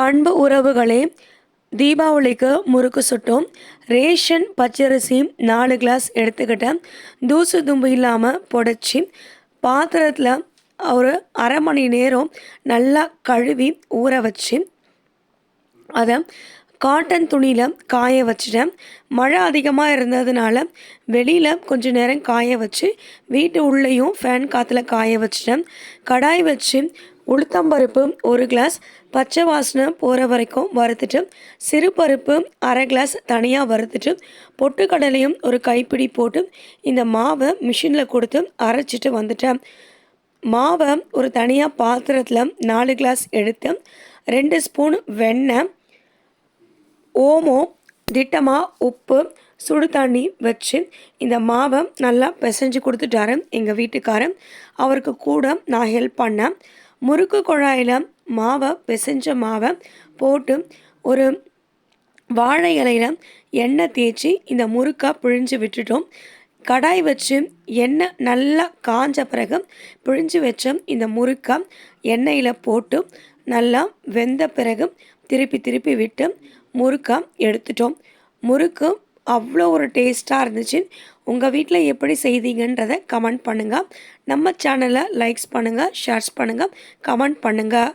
அன்பு உறவுகளே தீபாவளிக்கு முறுக்கு சுட்டும். ரேஷன் பச்சரிசி நாலு கிளாஸ் எடுத்துக்கிட்டேன். தூசு தும்பு இல்லாமல் புடச்சி பாத்திரத்தில் ஒரு அரை மணி நேரம் நல்லா கழுவி ஊற வச்சு அதை காட்டன் துணியில் காய வச்சுட்டேன். மழை அதிகமாக இருந்ததுனால வெளியில் கொஞ்சம் நேரம் காய வச்சு வீட்டு உள்ளேயும் ஃபேன் காற்றுல காய வச்சுட்டேன். கடாய் வச்சு உளுத்தம்பருப்பு ஒரு கிளாஸ் பச்சை வாசனை போகிற வரைக்கும் வறுத்துட்டு சிறு பருப்பு அரை கிளாஸ் தனியாக வறுத்துட்டு பொட்டுக்கடலையும் ஒரு கைப்பிடி போட்டு இந்த மாவை மிஷினில் கொடுத்து அரைச்சிட்டு வந்துட்டேன். மாவை ஒரு தனியாக பாத்திரத்தில் நாலு கிளாஸ் எடுத்து ரெண்டு ஸ்பூன் வெண்ணெய் ஓமம் திட்டமாக உப்பு சுடு தண்ணி வச்சு இந்த மாவை நல்லா பிசைஞ்சு கொடுத்துட்டாரு எங்கள் வீட்டுக்காரன் அவருக்கு கூட நான் ஹெல்ப் பண்ணேன். முறுக்கு குழாயில் மாவை பிசைஞ்ச மாவை போட்டு ஒரு வாழை இலையில் எண்ணெய் தேய்ச்சி இந்த முறுக்கை பிழிஞ்சு விட்டுட்டோம். கடாய் வச்சு எண்ணெய் நல்லா காஞ்ச பிறகு பிழிஞ்சு வச்ச இந்த முறுக்கை எண்ணெயில் போட்டு நல்லா வெந்த பிறகு திருப்பி திருப்பி விட்டு முறுக்கை எடுத்துட்டோம். முறுக்கு அவ்வளோ ஒரு டேஸ்ட்டாக இருந்துச்சு. உங்கள் வீட்டில் எப்படி செய்தீங்கன்றதை கமெண்ட் பண்ணுங்கள் நம்ம சேனலை லைக்ஸ் பண்ணுங்கள் ஷேர்ஸ் பண்ணுங்கள் கமெண்ட் பண்ணுங்கள்